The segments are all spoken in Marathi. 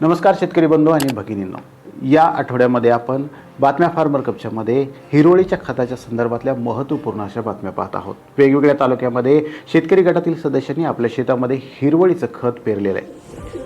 नमस्कार शेतकरी बंधू आणि भगिनींनो. या आठवड्यामध्ये आपण बातम्या फार्मर कपच्यामध्ये हिरोळीच्या खताच्या संदर्भातल्या महत्त्वपूर्ण अशा बातम्या पाहत आहोत. वेगवेगळ्या तालुक्यामध्ये शेतकरी गटातील सदस्यांनी आपल्या शेतामध्ये हिरवळीचं खत पेरलेलं आहे.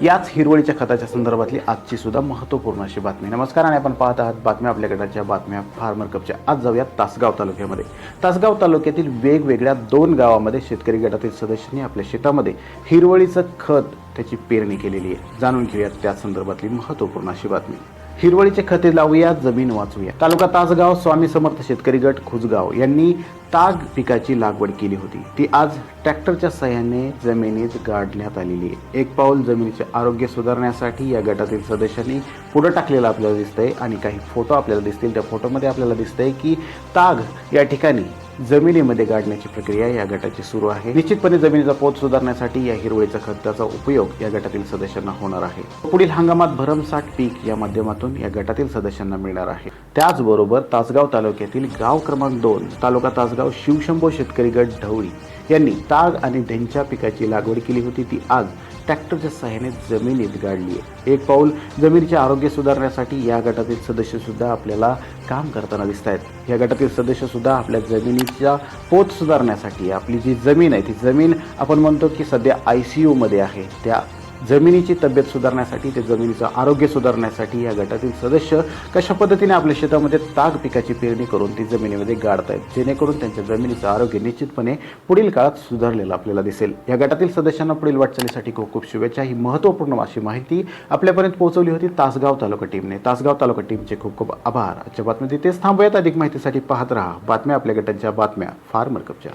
याच हिरवळीच्या खताच्या संदर्भातली आजची सुद्धा महत्त्वपूर्ण अशी बातमी. नमस्कार आणि आपण पाहत आहात बातम्या आपल्या गटाच्या बातम्या फार्मर कपच्या. आज जाऊयात तासगाव तालुक्यामध्ये. तासगाव तालुक्यातील वेगवेगळ्या दोन गावामध्ये शेतकरी गटातील सदस्यांनी आपल्या शेतामध्ये हिरवळीचं खत त्याची पेरणी केलेली आहे. जाणून घेऊयात त्या संदर्भातली महत्त्वपूर्ण अशी बातमी. हिरवळीचे खते लावूया जमीन वाचूया तालुका तासगाव स्वामी समर्थ शेतकरी गट खुजगाव यांनी ताग पिकाची लागवड केली होती. ती आज ट्रॅक्टरच्या सहाय्याने जमिनीत गाडण्यात आलेली आहे. एक पाऊल जमिनीचे आरोग्य सुधारण्यासाठी या गटातील सदस्यांनी पुढं टाकलेलं आपल्याला दिसतंय आणि काही फोटो आपल्याला दिसतील. त्या फोटोमध्ये आपल्याला दिसतंय की ताग या ठिकाणी जमिनीमध्ये गाडण्याची प्रक्रिया या गटाची सुरू आहे. निश्चितपणे जमिनीचा पोत सुधारण्यासाठी या हिरवळीचा खताचा उपयोग या गटातील सदस्यांना होणार आहे. पुढील हंगामात भरमसाठ पीक या माध्यमातून या गटातील सदस्यांना मिळणार आहे. त्याचबरोबर तासगाव तालुक्यातील गाव क्रमांक दोन तालुका तासगाव शिवशंभो शेतकरी गट ढवळी यांनी ताग आणि ढेंच्या पिकाची लागवड केली होती. ती आज ट्रॅक्टरच्या सहाय्याने जमिनीत गाडली आहे. एक पाऊल जमिनीचे आरोग्य सुधारण्यासाठी या गटातील सदस्य सुद्धा आपल्याला काम करताना दिसत आहेत या गटातील सदस्य सुद्धा आपल्या जमिनीच्या पोत सुधारण्यासाठी आपली जी जमीन आहे ती जमीन आपण म्हणतो की सध्या आय सी यूमध्ये आहे. त्या जमिनीची तब्येत सुधारण्यासाठी ते जमिनीचं आरोग्य सुधारण्यासाठी या गटातील सदस्य कशा पद्धतीने आपल्या शेतामध्ये ताग पिकाची पेरणी करून ती जमिनीमध्ये गाडतायत. जेणेकरून त्यांच्या जमिनीचं आरोग्य निश्चितपणे पुढील काळात सुधारलेलं आपल्याला दिसेल. या गटातील सदस्यांना पुढील वाटचालीसाठी खूप खूप शुभेच्छा. ही महत्त्वपूर्ण अशी माहिती आपल्यापर्यंत पोहोचवली होती तासगाव तालुका टीमने. तासगाव तालुका टीमचे खूप खूप आभार. आजच्या बातमी तिथेच थांबूयात. अधिक माहितीसाठी पाहत राहा. बातम्या आपल्या गटांच्या बातम्या फार्मर कपच्या